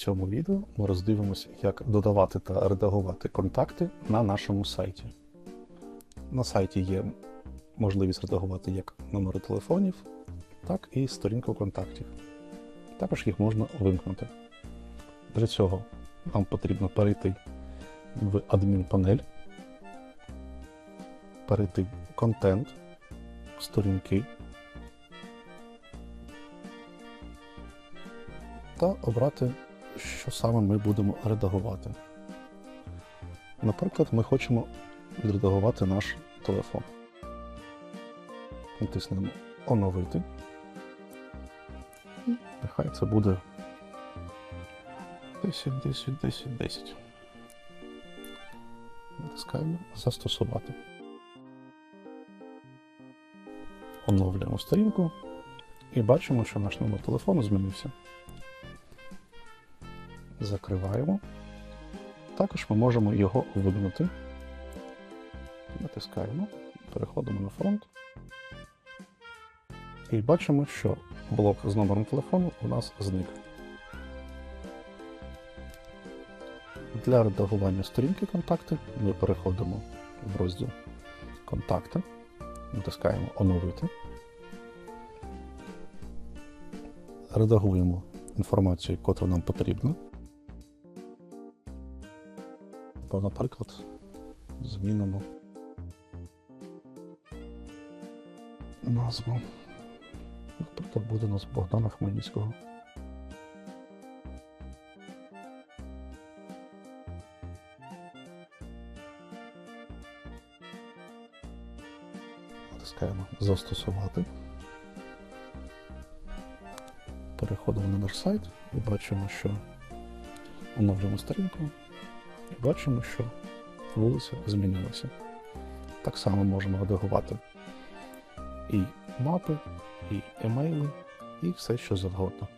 цьому відео ми роздивимося, як додавати та редагувати контакти на нашому сайті. На сайті є можливість редагувати як номери телефонів, так і сторінку контактів. Також їх можна вимкнути. Для цього нам потрібно перейти в адмінпанель, перейти в контент, сторінки та обрати, що саме ми будемо редагувати. Наприклад, ми хочемо відредагувати наш телефон. Натиснемо Оновити. Нехай це буде 10, 10, 10, 10. Натискаємо Застосувати. Оновлюємо сторінку і бачимо, що наш номер телефону змінився. Закриваємо. Також ми можемо його вимкнути. Натискаємо, переходимо на фронт. І бачимо, що блок з номером телефону у нас зник. Для редагування сторінки контакти ми переходимо в розділ Контакти, натискаємо Оновити. Редагуємо інформацію, яка нам потрібна. Бо, наприклад, змінимо назву. Наприклад, буде у нас Богдана Хмельницького. Натискаємо Застосувати. Переходимо на наш сайт і бачимо, що оновлюємо сторінку. І бачимо, що вулиця змінилася. Так само можемо редагувати і мапи, і емейли, і все що завгодно.